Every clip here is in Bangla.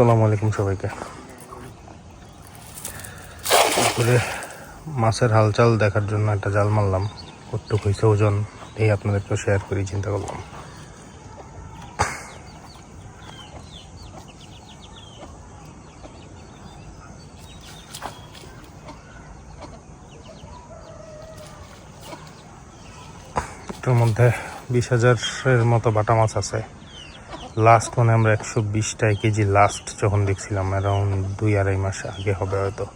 আসসালামু আলাইকুম সবাইকে। করে মাছের হালচাল দেখার জন্য একটা জাল মারলাম। কতটুকু হয়েছে ওজন, এই আপনাদেরকে শেয়ার করি, চিন্তা করলাম। এটার মধ্যে বিশ হাজারের মতো বাটা মাছ আছে। লাস্ট মানে আমরা একশো বিশটা কেজি লাস্ট যখন দেখছিলাম অ্যারাউন্ড দুই আড়াই মাস আগে হবে হয়তো।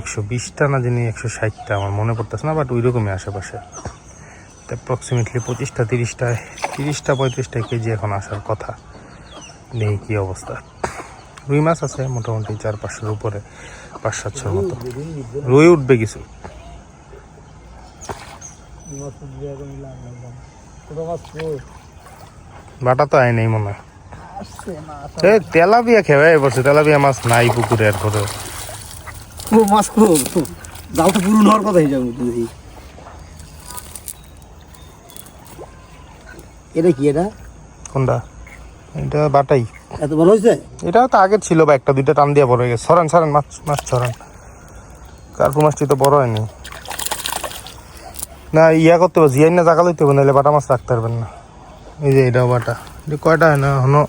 একশো বিশটা না জানি, একশো ষাটটা, আমার মনে পড়তেছে না বাট ওই রকমই আশেপাশে অ্যাপ্রক্সিমেটলি পঁচিশটা, তিরিশটায়, তিরিশটা পঁয়ত্রিশটা কেজি এখন আসার কথা। নেই কী অবস্থা। রুই মাছ আছে মোটামুটি চার পাঁচশোর উপরে পাঁচ সাতশোর মতো। রুই উঠবে কিছু। বাটা তো আয় নেই মনে হয়। তেলাপিয়া খেয়ে বসে তেলাপিয়া মাছ নাই পুকুরে আর পরে ও মাছ কো জাল তো পুরো হওয়ার কথা হিসাবে দেখি এটা কি এটা? কোনটা? এটা বাটাই। এত বড় হয়েছে? এটা তো আগের ছিল বা একটা দুইটা টান দিয়ে বড় হয়ে গেছে। সরান সরান মাছ মাছ সরান কার্পু মাছটি তো বড় হয়নি। না ইয়া করতে হবে জিয়াই না জাগা লইতে হবে নাহলে বাটা মাছ রাখতে পারবেন না। এই যে এটা বাটা। এটা কয়টা হয় না? হনো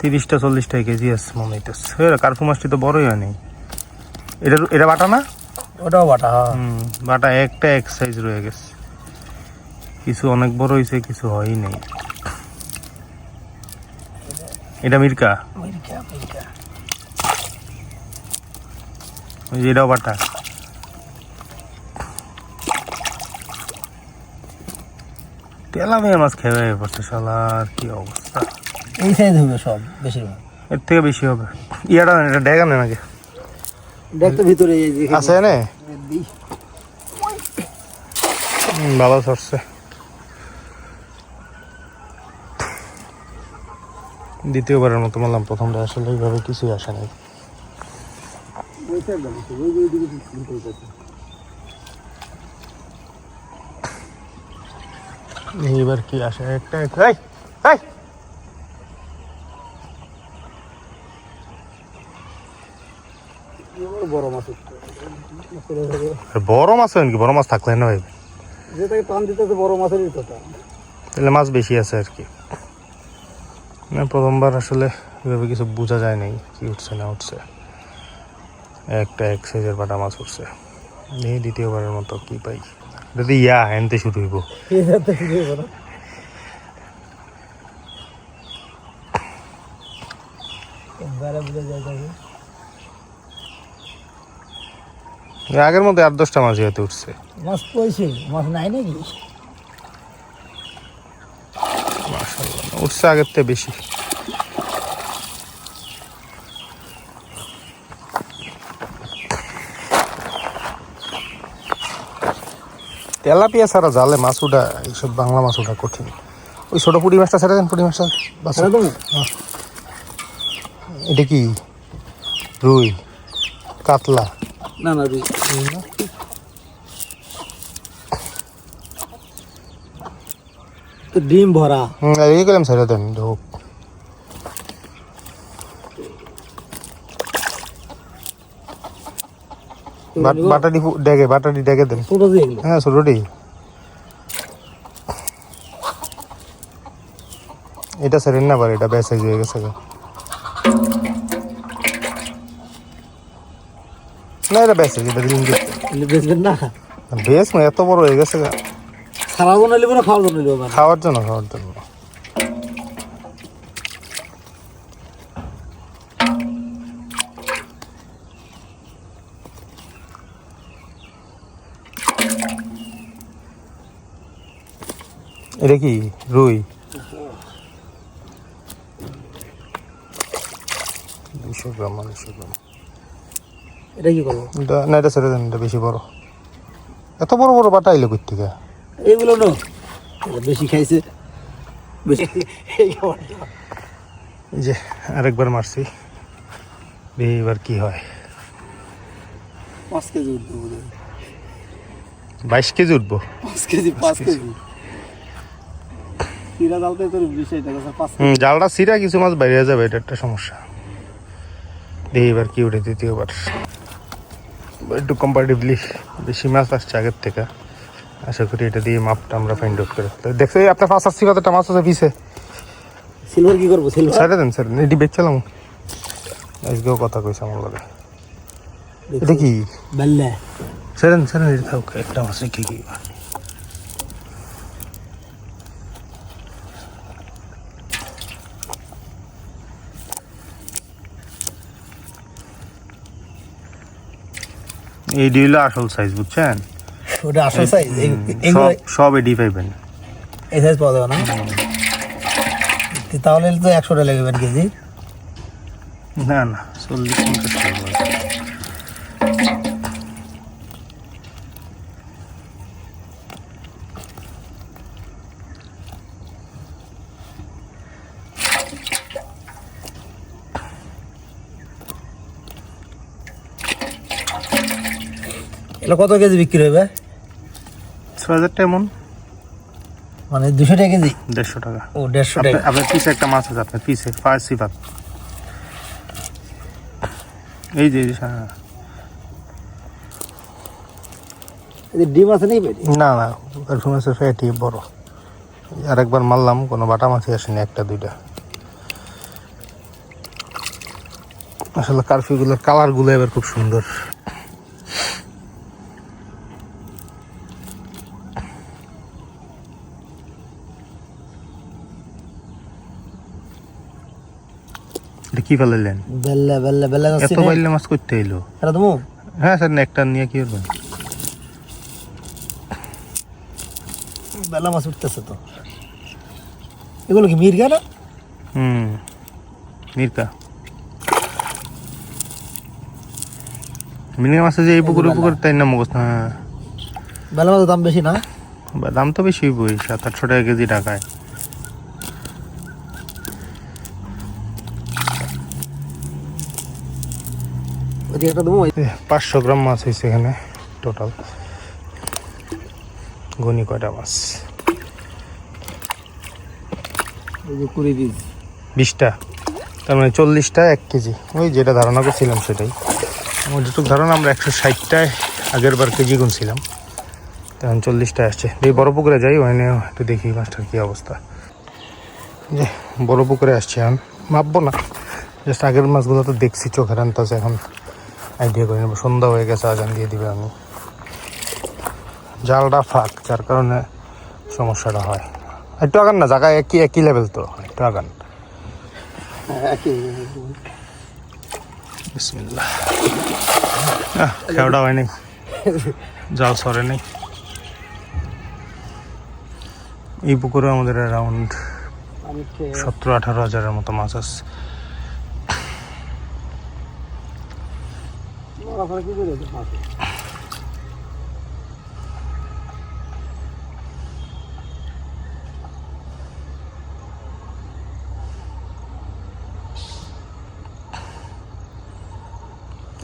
তিরিশটা চল্লিশটা কেজি আছে মনে হইতেছে। কার্পু মাছটি তো বড়ই হয়নি। এটা এটা বাটা না? ওটাও বাটা হুম বাটা একটা এক সাইজ রয়ে গেছে। কিছু অনেক বড় হয়েছে কিছু হয়ই নাই। এটা মির্কা। ওই যে এটাও বাটা। তেলাপিয়া মাছ খেয়ে পড়ছে শালার কি অবস্থা? এই সাইজ হবে সব বেশিরভাগ। এর থেকে বেশি হবে। ইয়াটা না, এটা ডেগা নেই নাকি দেখতো ভিতরে আছে নে ভালো সরছে দ্বিতীয়বারের মতো বললাম প্রথমটা আসলে এইভাবে কিছুই আসে নাই। এইবার কি আসে? একটা এই এই! বড় মাছ। বড় মাছ হয় নাকি? বড় মাছ থাকলে না ভাই? যেটাকে টান দিতেছে বড় মাছেরই কথা তাহলে মাছ বেশি আছে আর কি। না প্রথমবার আসলে এভাবে কিছু বোঝা যায় নাই কি উঠছে না উঠছে। একটা এক সাইজের বাটা মাছ উঠছে। এই দ্বিতীয়বারের মতো কি পাই? যদি ইয়া হ্যানতে শুরু হইব। আগের মধ্যে আট দশটা মাছ হয়তো উঠছে। মাছ কইছে মাছ নাই নাকি? উঠছে আগের থেকে বেশি। তেলাপিয়া ছাড়া জালে মাছ উঠা এইসব বাংলা মাছ উঠা কঠিন। ওই ছোট পুঁটি মাছটা ছেড়ে দেন পুঁটি মাছটা ছেড়ে দেবো? এটা কি? রুই কাতলা। না না রুই। ডিম ভরা। হুম এই করলাম ছেড়ে দেন ঢোক বাট- বাটাটি ফু- ডেকে বাটাটি ডেকে দেন। হ্যাঁ ছোটটি এটা সেরেন না পারে এটা ব্যাস সাইজ হয়ে গেছে গা। না এটা ব্যাস সাইজ এটা দিন বেচবেন না? বেশ না এত বড় হয়ে গেছে খাওয়ার জন্য খাওয়ার জন্য। এটা কি? রুই? দুশো গ্রাম দুশো গ্রাম। এটা কি করব? এটা না এটা ছেড়ে দেন এটা বেশি বড়। এত বড় বড় বাটা আইলে কই থেকে এইগুলো নো। বেশি খাইছে। বেশি যে আরেকবার মারছি। এবার কি হয়। পাঁচ কেজি উঠবে। বাইশ কেজি উঠবো? পাঁচ কেজি পাঁচ কেজি তিরা জালতে তোর বিষয় দেখা পাঁচ হুম জালটা সিরা কিছু মাছ বাইরে যাবে এটা একটা সমস্যা। দেখি এবার কি উঠে দ্বিতীয়বার। একটু কম্পারেটিভলি বেশি মাছ আসছে আগের থেকে। আশা করি এটা দিয়ে মাপটা আমরা ফাইন্ড আউট করে দেখছ আপনার ফার্স্ট আসছি কতটা মাছ আছে পিছে? সিলভার কি করব সিলভার সাইডে দেন স্যার এটি বেচছিলাম আজকেও কথা কইছে আমার লগে। এটা কি? বেল্লে এটা থাক একটা মাছ কি এই ডিউলো আসল সাইজ বুঝছেন? ওটা আসল সাইজ সব সব এডি পাইবেন এই সাইজ পাওয়া যাবে না? তাহলে তো একশোটা লেগে লাগবে কেজি। না না চল্লিশ পঞ্চাশ টাকা। এটা কত কেজি বিক্রি হবে? ছ হাজার টাকা এমন মানে দুশো টাকা কেজি? দেড়শো টাকা। ও দেড়শো টাকা। আপনার পিছে একটা মাছ আছে আপনার পিছে ফার্সি ভাত এই যে হ্যাঁ। ডিম আছে না না ফ্যাটি বড়। আর একবার মারলাম কোনো বাটা মাছই আসেনি একটা দুইটা। আসলে কারফিউগুলোর কালারগুলো এবার খুব সুন্দর। কি ফেলাইলেন বেল্লে বেল্লে বেল্লে এত যাচ্ছে বাইলে মাছ করতে এলো। এটা তুমি হ্যাঁ স্যার একটা নিয়ে কি করবেন? বেলা মাছ উঠতেছে তো। এগুলো কি মির্গা না? হুম মির্কা মাছের যে এই পুকুরে পুকুরে তাই না মুখস্থ? হ্যাঁ। বেলা মাছের দাম বেশি না? দাম তো বেশি বই সাত আটশো টাকা কেজি টাকায় একটা দেবো। পাঁচশো গ্রাম মাছ হয়েছে এখানে টোটাল গনি কয়টা মাছ? কুড়ি পিস বিশটা। তার মানে চল্লিশটা এক কেজি। ওই যেটা ধারণা করছিলাম সেটাই। আমার যেটুকু ধারণা আমরা একশো ষাটটায় আগের বার কেজি গুনছিলাম। তখন চল্লিশটায় আসছে। এই বড় পুকুরে যাই ওখানে একটু দেখি মাছটার কী অবস্থা। যে বড় পুকুরে আসছে এখন। মাপবো না। জাস্ট আগের মাছগুলো তো দেখছি চোখের আনতেছে এখন। আইডিয়া করে নেব সন্ধ্যা হয়ে গেছে আজান দিয়ে দিবে আমি। জালটা ফাঁক যার কারণে সমস্যাটা হয়। একটু আগান না জায়গায় একই একই লেভেল তো একটু আগান। বিসমিল্লাহ। আহ, খেওড়া হয় নাই জাল সরে নেই এই পুকুরে আমাদের অ্যারাউন্ড সতেরো আঠারো হাজারের মতো মাছ আছে।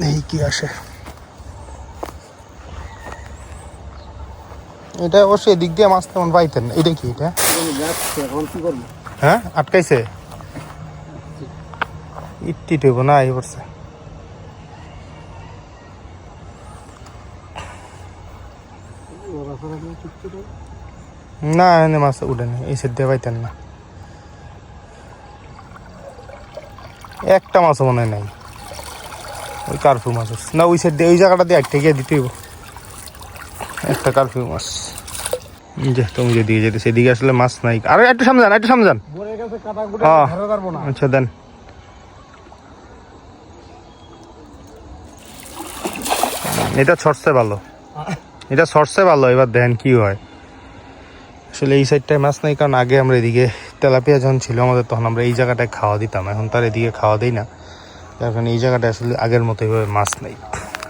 এই কি আসে? এটা অবশ্যই এদিক দিয়ে মাছ তেমন এটা কি এটা? হ্যাঁ আটকাইছে? ইট্টি টইব না এই পড়ছে। না, এনে মাছ উঠে উঠেনি এই দিয়ে পাইতেন না। একটা মাছও মনে নাই। ওই কারফিউ মাছ। না, ওই দিয়ে ওই জায়গাটা দিয়ে আটকে গিয়ে দিতে হইব। একটা কারফিউ মাছ। যে, তুমি যেদিকে যেতে সেদিকে আসলে মাছ নাই। আরে, একটু সামনে যান, একটু সামনে হ্যাঁ। না আচ্ছা দেন। এটা ছড়ছে ভালো। এটা ছড়ছে ভালো, এবার দেন কি হয়। আসলে এই সাইডটায় মাছ নাই, কারণ আগে আমরা এদিকে তেলাপিয়া যখন ছিল আমাদের, তখন আমরা এই জায়গাটায় খাওয়া দিতাম। এখন তার এদিকে খাওয়া দিই না। যার কারণে এই জায়গাটায় আসলে আগের মতো এইভাবে মাছ নেই।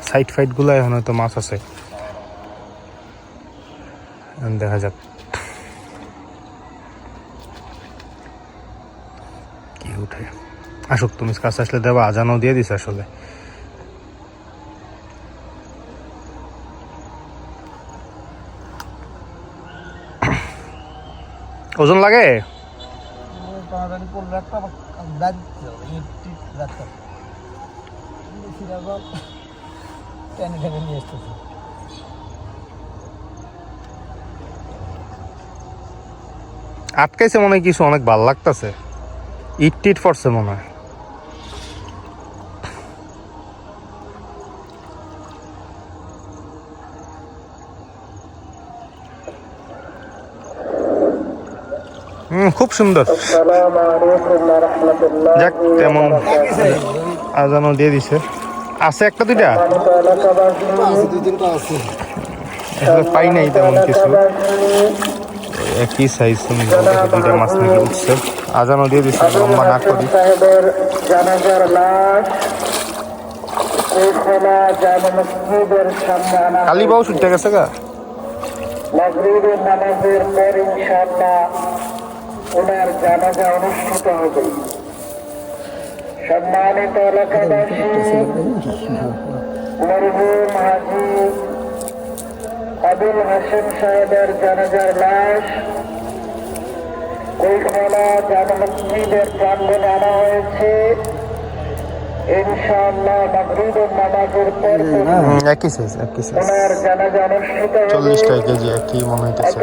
সাইড ফাইডগুলো এখন হয়তো মাছ আছে। দেখা যাক। কি উঠে। আসুক, তুমি কাছে আসলে দেবা, আজানও দিয়ে দিস আসলে ওজন লাগে টানাটানি করলে একটা বাদ দিতে হবে, ইট টিট রাখতে হবে। সিরাগল টেনে টেনে নিয়ে লাগে? আটকাইছে মনে হয় কিছু অনেক ভালো লাগতেছে। ইট টিট পড়ছে মনে হয়। খুব সুন্দর। যাক, তেমন আজানো দিয়ে দিছে। আছে একটা দুইটা? পাই নাই তেমন কিছু। একই সাইজ দুইটা মাছ নাকি উঠছে। আজানো দিয়ে দিচ্ছে লম্বা না করি। ছুটতে গেছে গা? নামাজের পর ইনশাআল্লাহ ওনার জানাজা অনুষ্ঠিত হবে। সম্মানিত এলাকাবাসী, মরহুম হাজি আবুল হাসেম সাহেবের জানাজার লাশ কৈখানা জামা মসজিদের প্রাঙ্গণে আনা হয়েছে ইনশাআল্লাহ মাগরিবের নামাজের পর হুম, একই সাইজ একই সাইজ চল্লিশ টাকা কেজি একই মনে হইতেছে।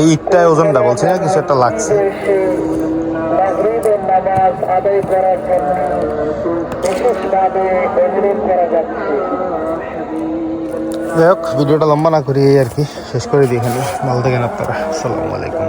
এই ইটটায় ওজনটা বলছি না কিছু একটা লাগছে। নামাজ আদায় করার জন্য বিশেষভাবে অনুরোধ করা যাচ্ছে। যাই হোক ভিডিওটা লম্বা না করি আর কি শেষ করে দিই এখানে। ভালো থাকেন আপনারা। আসসালামু আলাইকুম।